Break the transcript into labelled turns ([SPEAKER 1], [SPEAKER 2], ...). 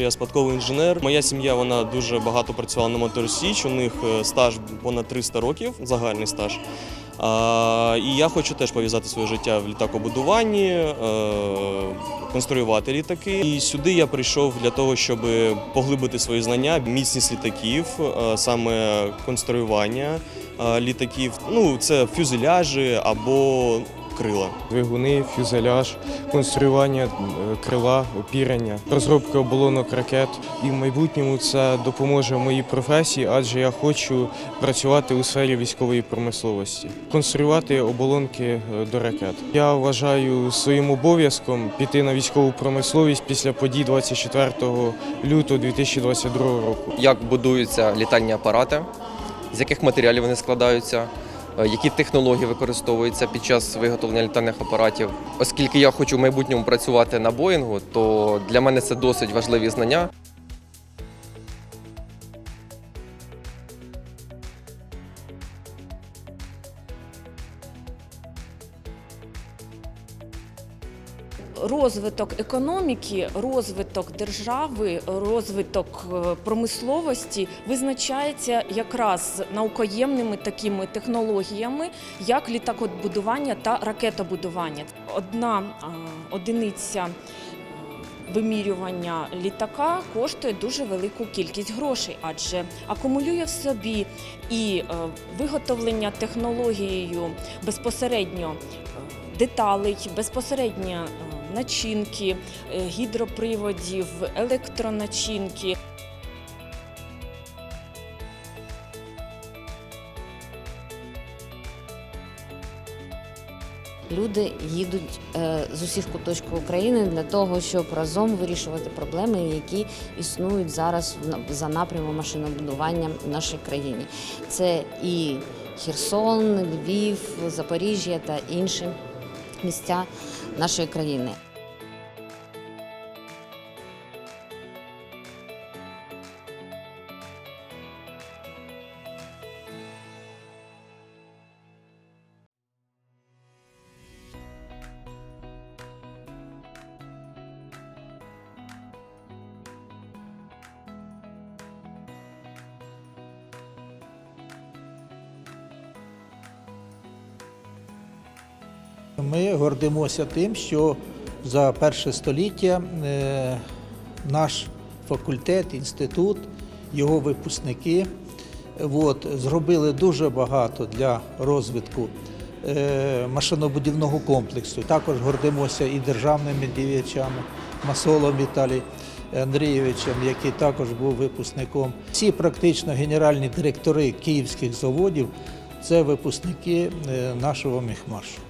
[SPEAKER 1] Я спадковий інженер. Моя сім'я вона дуже багато працювала на Мотор Січ. У них е, стаж понад 300 років, загальний стаж. А, і я хочу теж пов'язати своє життя в літакобудуванні, е, конструювати літаки. І сюди я прийшов для того, щоб поглибити свої знання, міцність літаків, е, саме конструювання е, літаків. Ну, це фюзеляжі або крила.
[SPEAKER 2] Двигуни, фюзеляж, конструювання е, крила, опірення, розробка оболонок ракет. І в майбутньому це допоможе моїй професії, адже я хочу працювати у сфері військової промисловості, конструювати оболонки е, до ракет. Я вважаю своїм обов'язком піти на військову промисловість після подій 24 лютого 2022 року.
[SPEAKER 3] як будуються літальні апарати, з яких матеріалів вони складаються, які технології використовуються під час виготовлення літальних апаратів. Оскільки я хочу в майбутньому працювати на Боїнгу, то для мене це досить важливі знання.
[SPEAKER 4] Розвиток економіки, розвиток держави, розвиток е, промисловості визначається якраз наукоємними такими технологіями, як літакобудування та ракетобудування. Одна одиниця е, вимірювання літака коштує дуже велику кількість грошей, адже акумулює в собі і е, виготовлення технологією безпосередньо е, деталей, безпосередньо е, начинки, е, гідроприводів, електроначинки.
[SPEAKER 5] Люди їдуть е, з усіх куточків України для того, щоб разом вирішувати проблеми, які існують зараз за напрямом машинобудування в нашій країні. Це і Херсон, Львів, Запоріжжя та інші місця нашої країни.
[SPEAKER 6] Ми гордимося тим, що за перше століття е, наш факультет, інститут, його випускники от, зробили дуже багато для розвитку е, машинобудівного комплексу. Також гордимося і державними діячами, Масолом Віталій Андрійовичем, який також був випускником. Всі практично генеральні директори київських заводів це випускники е, нашого міхмашу.